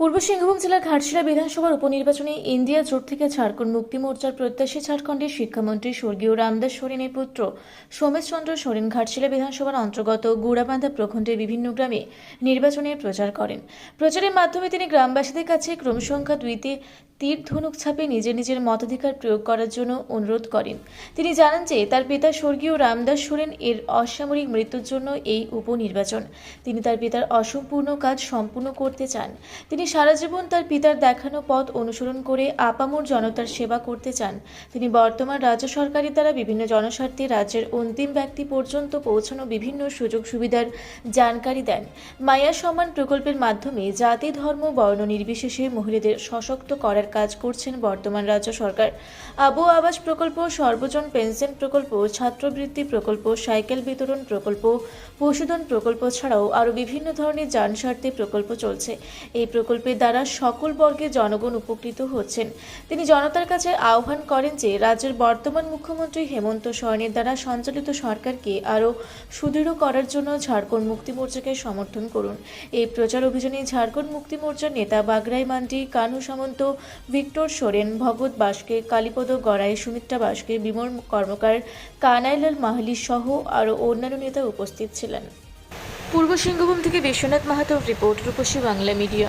পূর্ব সিংভূম জেলার ঘাটশিলা বিধানসভার উপনির্বাচনে ইন্ডিয়া জোট থেকে ঝাড়খণ্ড মুক্তি মোর্চার প্রত্যাশী ঝাড়খণ্ডের শিক্ষামন্ত্রী স্বর্গীয় রামদাস সোরেনের পুত্র সোমেশ চন্দ্র সোরেন ঘাটশিলা বিধানসভার অন্তর্গত গুড়াবান্ধা প্রখণ্ডের বিভিন্ন গ্রামে নির্বাচনের প্রচার করেন। প্রচারের মাধ্যমে তিনি গ্রামবাসীদের কাছে ক্রমসংখ্যা দুইতে তীর ধনুক ছাপে নিজের নিজের মতাধিকার প্রয়োগ করার জন্য অনুরোধ করেন। তিনি জানান যে, তার পিতা স্বর্গীয় রামদাস সোরেন এর অসামরিক মৃত্যুর জন্য এই উপনির্বাচন। তিনি তার পিতার অসম্পূর্ণ কাজ সম্পূর্ণ করতে চান। তিনি সারা জীবন তার পিতার দেখানো পথ অনুসরণ করে আপামর জনতার সেবা করতে চান। তিনি বর্তমান রাজ্য সরকারের দ্বারা বিভিন্ন জনস্বার্থে রাজ্যের অন্তিম ব্যক্তি পর্যন্ত পৌঁছানো বিভিন্ন সুযোগ সুবিধার জানকারি দেন। মায়া সম্মান প্রকল্পের মাধ্যমে জাতি, ধর্ম, বর্ণ নির্বিশেষে মহিলাদের সশক্ত করার কাজ করছেন বর্তমান রাজ্য সরকার। আবু আবাস প্রকল্প, সর্বজন পেনশন প্রকল্প, ছাত্রবৃত্তি প্রকল্প, সাইকেল বিতরণ প্রকল্প, পশুধন প্রকল্প ছাড়াও আরও বিভিন্ন ধরনের যানস্বার্থে প্রকল্প চলছে। এই প্রকল্পের দ্বারা সকল বর্গের জনগণ উপকৃত হচ্ছেন। তিনি জনতার কাছে আহ্বান করেন যে, রাজ্যের বর্তমান মুখ্যমন্ত্রী হেমন্ত সরেনের দ্বারা সঞ্চালিত সরকারকে আরও সুদৃঢ় করার জন্য ঝাড়খণ্ড মুক্তি মোর্চাকে সমর্থন করুন। এই প্রচার অভিযানে ঝাড়খণ্ড মুক্তি মোর্চার নেতা বাগরাই মান্ডি, কানু সামন্ত, ভিক্টর সোরেন, ভগৎ বাসকে, কালীপদ গড়াই, সুমিত্রা বাসকে, বিমল কর্মকার, কানাইলাল মাহালি সহ আরও অন্যান্য নেতা উপস্থিত ছিলেন। পূর্ব সিংহভূম থেকে বিশ্বনাথ মাহাতোর রিপোর্ট রূপসী বাংলা মিডিয়া।